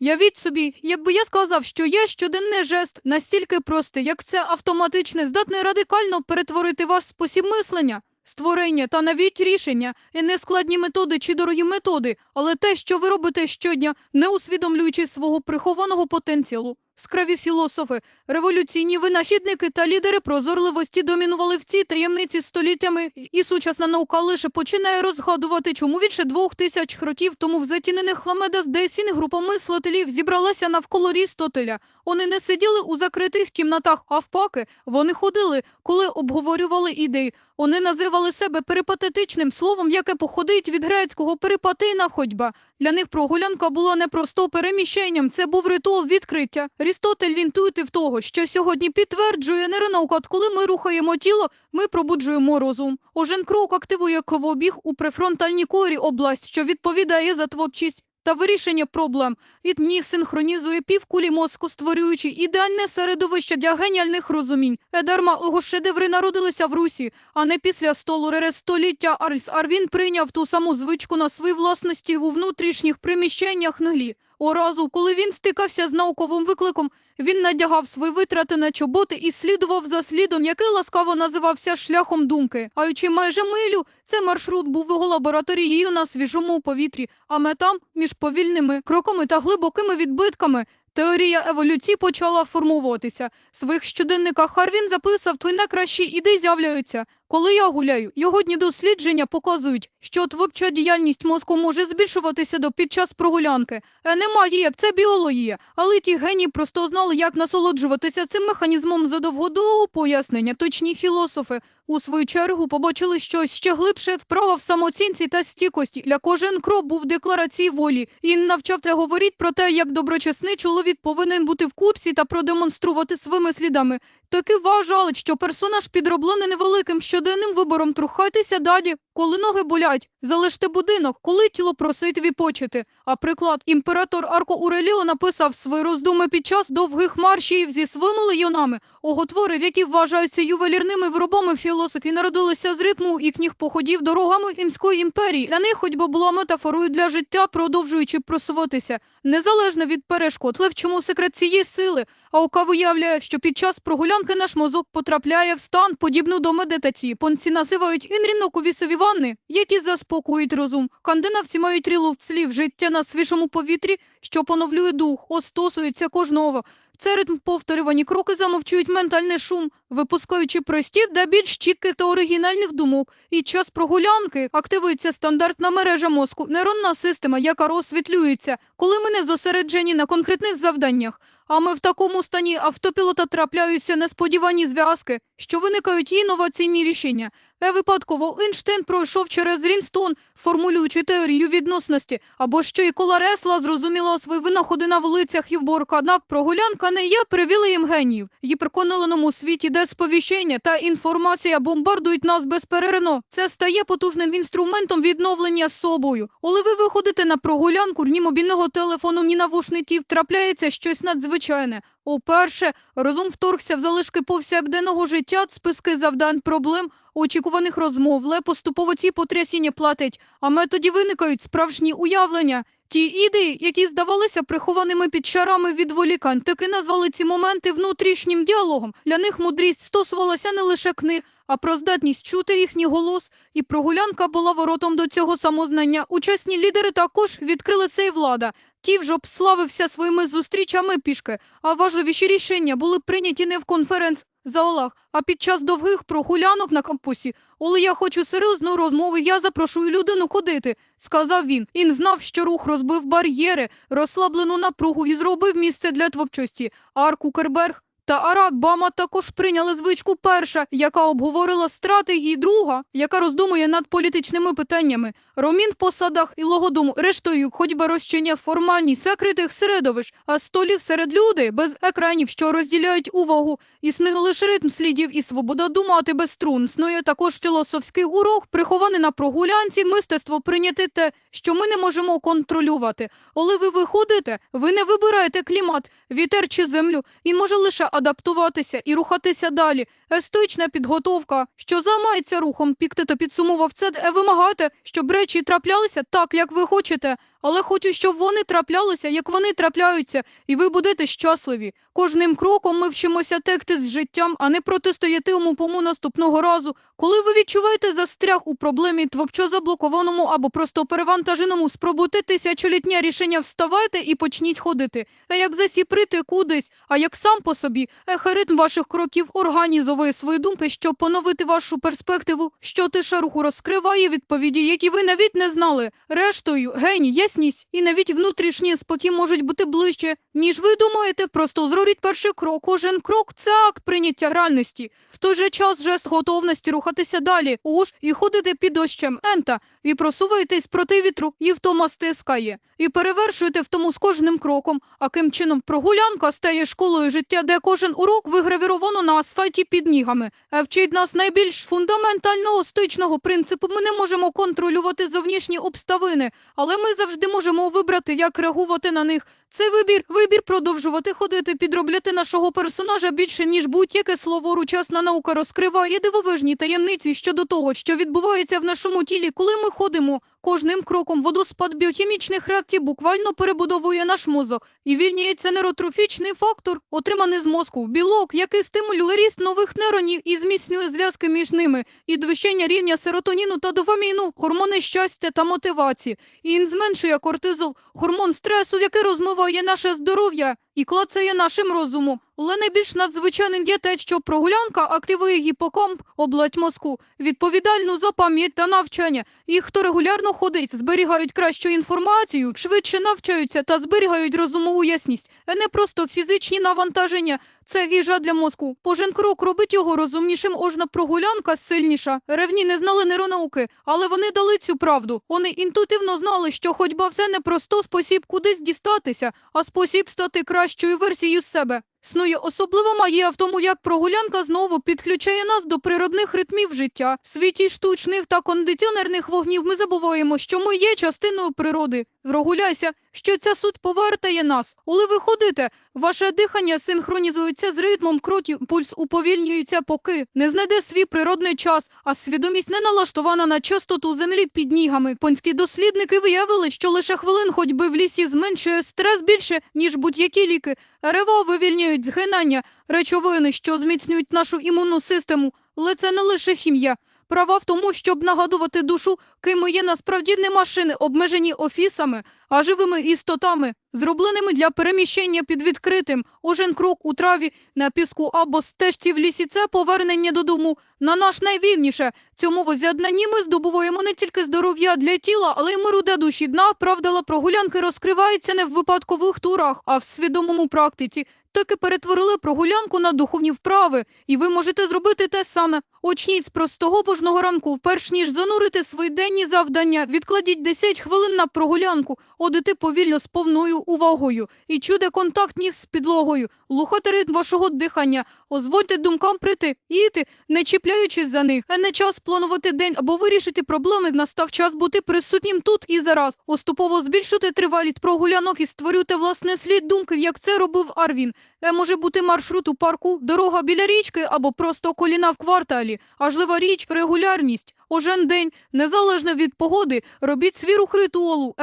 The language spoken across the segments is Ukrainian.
Явіть собі, якби я сказав, що є щоденний жест настільки простий, як це автоматичне, здатне радикально перетворити ваш спосіб мислення, створення та навіть рішення, і не складні методи чи дорогі методи, але те, що ви робите щодня, не усвідомлюючи свого прихованого потенціалу. Скраві філософи, революційні винахідники та лідери прозорливості домінували в цій таємниці століттями, і сучасна наука лише починає розгадувати, чому більше двох тисяч років тому в затінених Хламедас Дельфін група мислителів зібралася навколо Рістотеля. Вони не сиділи у закритих кімнатах, а впаки вони ходили, коли обговорювали ідеї. Вони називали себе перипатетичним словом, яке походить від грецького перипатийна ходьба. Для них прогулянка була не просто переміщенням, це був ритуал відкриття. Рістотель інтуїтив того, що сьогодні підтверджує нейронаука, коли ми рухаємо тіло, ми пробуджуємо розум. Ожен крок активує кровообіг у префронтальній корі область, що відповідає за творчість та вирішення проблем. Від них синхронізує півкулі мозку, створюючи ідеальне середовище для геніальних розумінь. Едарма його шедеври народилися в Русі, а не після столу РРС століття Арвін прийняв ту саму звичку на своїй власності у внутрішніх приміщеннях Нглі. Оразу, коли він стикався з науковим викликом, він надягав свої витрати на чоботи і слідував за слідом, який ласкаво називався шляхом думки. Аючи майже милю, цей маршрут був його лабораторією на свіжому повітрі, а метам між повільними кроками та глибокими відбитками. Теорія еволюції почала формуватися. В своїх щоденниках Харвін записав твої найкращі ідеї з'являються. Коли я гуляю, його дні дослідження показують, що творча діяльність мозку може збільшуватися до під час прогулянки. Е, не магія, це біологія. Але ті генії просто знали, як насолоджуватися цим механізмом задовго до пояснення. Точні філософи у свою чергу побачили щось ще глибше вправа в самооцінці та стійкості. Для кожен крок був декларації волі. І навчав те говорити про те, як доброчесний чоловік повинен бути в курсі та продемонструвати своїми слідами. Таки вважали, що персонаж підроблений невеликим щоденним вибором. Трухайтеся далі, коли ноги болять, залиште будинок, коли тіло просить відпочити. А приклад, імператор Арко Уреліо написав свої роздуми під час довгих маршів зі своїми легіонами. Оготвори, які вважаються ювелірними виробами філософії, народилися з ритму їхніх походів дорогами Римської імперії. Для них ходьба була метафорою для життя, продовжуючи просуватися, незалежно від перешкод. Але в чому секрет цієї сили? Аука виявляє, що під час прогулянки наш мозок потрапляє в стан, подібну до медитації. Понці називають інріноковісові ванни, які заспокоюють розум. Кандинавці мають рілу слів життя на свіжому повітрі, що поновлює дух, остосується кожного. Це ритм повторювані кроки замовчують ментальний шум, випускаючи прості та більш чітких та оригінальних думок. І час прогулянки активується стандартна мережа мозку, нейронна система, яка розсвітлюється, коли ми не зосереджені на конкретних завданнях. А ми в такому стані автопілота трапляються несподівані зв'язки, що виникають і інноваційні рішення. Не випадково Ейнштейн пройшов через Рінстон, формулюючи теорію відносності, або що і Кола Ресла зрозуміла свої винаходи на вулицях Євборка. Однак прогулянка не є привілеєм генів. Її переконаленому світі, де сповіщення та інформація бомбардують нас безперервно. Це стає потужним інструментом відновлення собою. Коли ви виходите на прогулянку, ні мобільного телефону, ні навушників, трапляється щось надзвичайне. Уперше розум вторгся в залишки повсякденного життя, списки завдань, проблем, очікуваних розмов, але поступово ці потрясіння платять, а методі виникають справжні уявлення. Ті ідеї, які здавалися прихованими під шарами відволікань, таки назвали ці моменти внутрішнім діалогом. Для них мудрість стосувалася не лише книг, а про здатність чути їхній голос, і прогулянка була воротом до цього самознання. Учасні лідери також відкрили цей влада. Ті вже обславився своїми зустрічами пішки, а важливіші рішення були прийняті не в конференц-залах, а під час довгих прогулянок на кампусі. коли я хочу серйозну розмову, я запрошую людину ходити, сказав він. Він знав, що рух розбив бар'єри, розслаблену напругу і зробив місце для творчості. Арку Керберг та Арат Бама також прийняли звичку перша, яка обговорила стратегії друга, яка роздумує над політичними питаннями. Ромін в посадах і логодум рештою ходьба розчиня формальні секритих середовищ, а столів серед людей без екранів, що розділяють увагу. Існує лише ритм слідів і свобода думати без струн. Існує також філософський урок, прихований на прогулянці, мистецтво прийняти те, що ми не можемо контролювати. Коли ви виходите, ви не вибираєте клімат, вітер чи землю. Він може лише адаптуватися і рухатися далі. Естична підготовка, що займається рухом. Піктето підсумував це е, вимагати, щоб речі траплялися так, як ви хочете. Але хочу, щоб вони траплялися, як вони трапляються, і ви будете щасливі. Кожним кроком ми вчимося текти з життям, а не протистояти йому пому наступного разу. Коли ви відчуваєте застряг у проблемі твопчо заблокованому або просто перевантаженому, спробуйте тисячолітнє рішення вставайте і почніть ходити. А як засіприти кудись, а як сам по собі, ехе ритм ваших кроків організовує свої думки, щоб поновити вашу перспективу, що тиша руху розкриває відповіді, які ви навіть не знали. Рештою, гень, ясність і навіть внутрішній спокій можуть бути ближче, ніж ви думаєте. Просто зробіть перший крок. Кожен крок це акт прийняття реальності. В той же час жест готовності рухатися далі, уж і ходити під дощем, ента, і просуваєтесь проти вітру, і втома стискає. І перевершуєте втому з кожним кроком, а ким чином прогулянка стає школою життя, де кожен урок вигравіровано на асфальті під нігами. Е, Вчить нас найбільш фундаментального стичного принципу. Ми не можемо контролювати зовнішні обставини, але ми завжди можемо вибрати, як реагувати на них. Це вибір, вибір продовжувати ходити, підробляти нашого персонажа більше, ніж будь-яке слово. Ручасна наука розкриває дивовижні таємниці щодо того, що відбувається в нашому тілі, коли ми ходимо. Кожним кроком водоспад біохімічних реакцій буквально перебудовує наш мозок. І вільняється нейротрофічний фактор, отриманий з мозку, білок, який стимулює ріст нових нейронів і зміцнює зв'язки між ними, і підвищення рівня серотоніну та дофаміну, гормони щастя та мотивації. І він зменшує кортизол, гормон стресу, який розмиває наше здоров'я і клацає нашим розумом. Але найбільш надзвичайним є те, що прогулянка активує гіпокамп, область мозку, відповідальну за пам'ять та навчання. І хто регулярно ходить, зберігають кращу інформацію, швидше навчаються та зберігають розумову ясність, а не просто фізичні навантаження. Це їжа для мозку. Кожен крок робить його розумнішим, ожна прогулянка сильніша. Ревні не знали нейронауки, але вони дали цю правду. Вони інтуїтивно знали, що ходьба це не просто спосіб кудись дістатися, а спосіб стати кращою версією себе. Снує особлива магія в тому, як прогулянка знову підключає нас до природних ритмів життя. В світі штучних та кондиціонерних вогнів ми забуваємо, що ми є частиною природи. Прогуляйся, що ця суть повертає нас. Коли ви ходите, ваше дихання синхронізується з ритмом кроків, пульс уповільнюється, поки не знайде свій природний час, а свідомість не налаштована на частоту землі під нігами. Понські дослідники виявили, що лише хвилин ходьби в лісі зменшує стрес більше, ніж будь-які ліки. Рева вивільнюють згинання, речовини, що зміцнюють нашу імунну систему. Але це не лише хімія. Права в тому, щоб нагадувати душу, ким є насправді не машини, обмежені офісами, а живими істотами, зробленими для переміщення під відкритим. Ожен крок у траві, на піску або стежці в лісі – це повернення додому на наш найвільніше. Цьому воз'єднанні ми здобуваємо не тільки здоров'я для тіла, але й миру для душі. Дна правдала прогулянки розкривається не в випадкових турах, а в свідомому практиці. Так і перетворили прогулянку на духовні вправи, і ви можете зробити те саме. Очніть з простого божного ранку, перш ніж занурити свої денні завдання, відкладіть 10 хвилин на прогулянку, одити повільно з повною увагою і чуде контакт ніг з підлогою, лухати ритм вашого дихання, озвольте думкам прийти і йти, не чіпляючись за них. А не час планувати день або вирішити проблеми, настав час бути присутнім тут і зараз. Поступово збільшуйте тривалість прогулянок і створюйте власне слід думки, як це робив Арвін. Е, може бути маршрут у парку, дорога біля річки або просто коліна в кварталі. Важлива річ регулярність. Ожен день, незалежно від погоди, робіть свій рух ритуалу.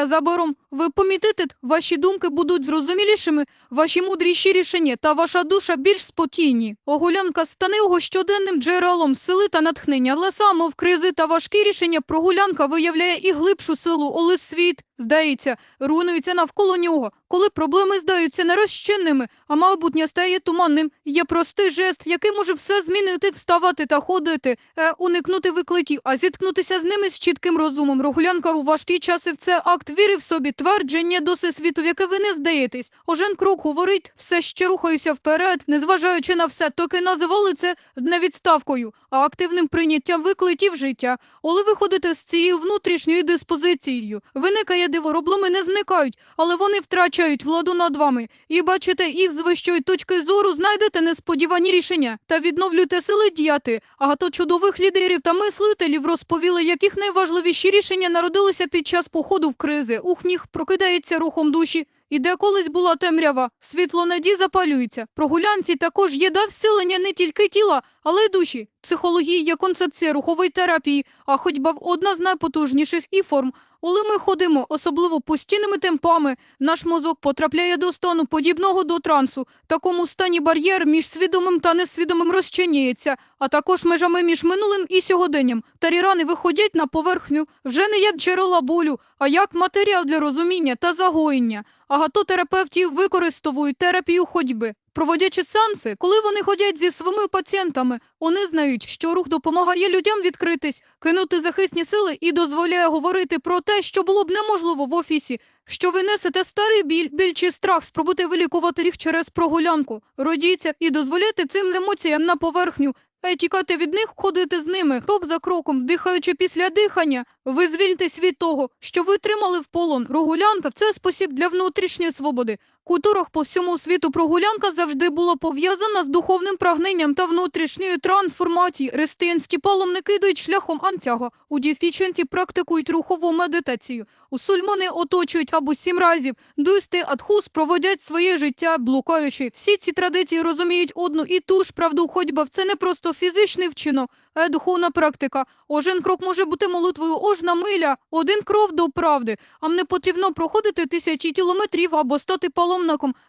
Ви помітите, ваші думки будуть зрозумілішими, ваші мудріші рішення та ваша душа більш спокійні. Огулянка стане його щоденним джерелом сили та натхнення, але саме в кризи та важкі рішення прогулянка виявляє і глибшу силу, але світ, здається, руйнується навколо нього. Коли проблеми здаються нерозчинними, а майбутнє стає туманним, є простий жест, який може все змінити, вставати та ходити, е, уникнути викликів, а зіткнутися з ними з чітким розумом. Рогулянка у важкі часи в це акт віри в собі, твердження до всесвіту, в яке ви не здаєтесь. Ожен крок говорить, все ще рухаюся вперед, незважаючи на все, токи називали це не відставкою, а активним прийняттям викликів життя. Коли ви ходите з цією внутрішньою диспозицією, виникає диво, проблеми не зникають, але вони втрачають владу над вами. І бачите їх з вищої точки зору, знайдете несподівані рішення та відновлюєте сили діяти. Агато чудових лідерів та мислителів розповіли, яких найважливіші рішення народилися під час походу в кризи. Ух, ніг прокидається рухом душі. І де колись була темрява, світло надій запалюється. Прогулянці також є да всилення не тільки тіла, але й душі. Психологія є концепція рухової терапії, а ходьба – одна з найпотужніших і форм. Коли ми ходимо, особливо постійними темпами, наш мозок потрапляє до стану, подібного до трансу. Такому стані бар'єр між свідомим та несвідомим розчиняється, а також межами між минулим і сьогоденням. Тарі рани виходять на поверхню вже не як джерела болю, а як матеріал для розуміння та загоєння. Агатотерапевтів використовують терапію ходьби. Проводячи сеанси, коли вони ходять зі своїми пацієнтами, вони знають, що рух допомагає людям відкритись, кинути захисні сили і дозволяє говорити про те, що було б неможливо в офісі, що ви несете старий біль, біль чи страх, спробуйте вилікувати їх через прогулянку. Родіться і дозволяйте цим емоціям на поверхню. А й тікати від них, ходити з ними, крок за кроком, дихаючи після дихання, ви звільнитесь від того, що ви тримали в полон. Прогулянка – це спосіб для внутрішньої свободи. В культурах по всьому світу прогулянка завжди була пов'язана з духовним прагненням та внутрішньою трансформацією. Християнські паломники йдуть шляхом антяга. У дійсвіченці практикують рухову медитацію. Усульмани оточують або сім разів. Дуйсти адхус проводять своє життя, блукаючи. Всі ці традиції розуміють одну і ту ж правду. Ходьба – це не просто фізичний вчинок, а духовна практика. Один крок може бути молитвою, ожна миля, один крок до правди. А не потрібно проходити тисячі кілометрів або стати паломником.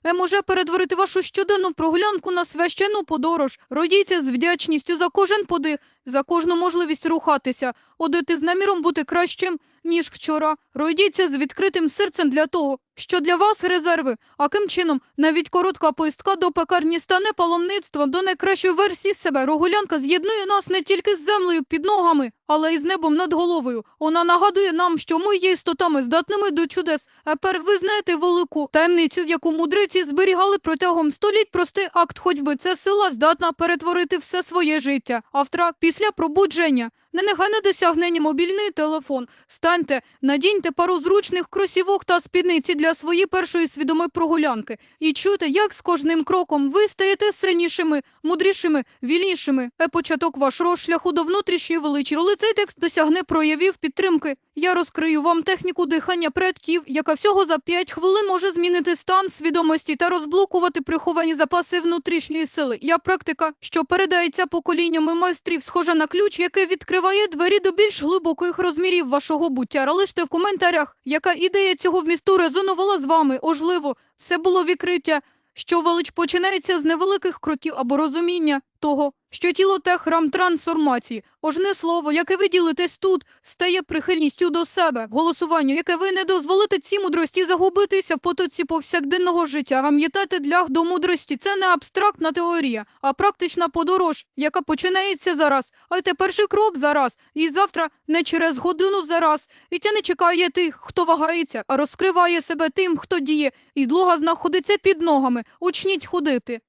Е може перетворити вашу щоденну прогулянку на священну подорож. Родіться з вдячністю за кожен подих, за кожну можливість рухатися, одити з наміром бути кращим, ніж вчора. Родіться з відкритим серцем для того, що для вас резерви. А ким чином навіть коротка поїздка до пекарні стане паломництвом до найкращої версії себе. Рогулянка з'єднує нас не тільки з землею під ногами, але й з небом над головою. Вона нагадує нам, що ми є істотами, здатними до чудес. Тепер ви знаєте велику таємницю, яку мудриці зберігали протягом століть. Простий акт ходьби. Це сила здатна перетворити все своє життя. Автора після пробудження. Не негайне досягнення мобільний телефон. Станьте, надіньте пару зручних кросівок та спідниці для своєї першої свідомої прогулянки. І чуйте, як з кожним кроком ви стаєте сильнішими, мудрішими, вільнішими. Е початок вашого шляху до внутрішньої величі. Коли цей текст досягне проявів підтримки, я розкрию вам техніку дихання предків, яка всього за 5 хвилин може змінити стан свідомості та розблокувати приховані запаси внутрішньої сили. Я практика, що передається поколіннями майстрів, схожа на ключ, який відкриває двері до більш глибоких розмірів вашого буття. Ралиште в коментарях, яка ідея цього вмісту резонувала з вами. Ожливо, це було відкриття, що велич починається з невеликих кроків або розуміння того, що тіло те храм трансформації. Ожне слово, яке ви ділитесь тут, стає прихильністю до себе, голосуванню, яке ви не дозволите цій мудрості загубитися в потоці повсякденного життя. Пам'ятайте, для до мудрості це не абстрактна теорія, а практична подорож, яка починається зараз. А це перший крок зараз, і завтра не через годину зараз. І це не чекає тих, хто вагається, а розкриває себе тим, хто діє, і длога знаходиться під ногами. Учніть ходити.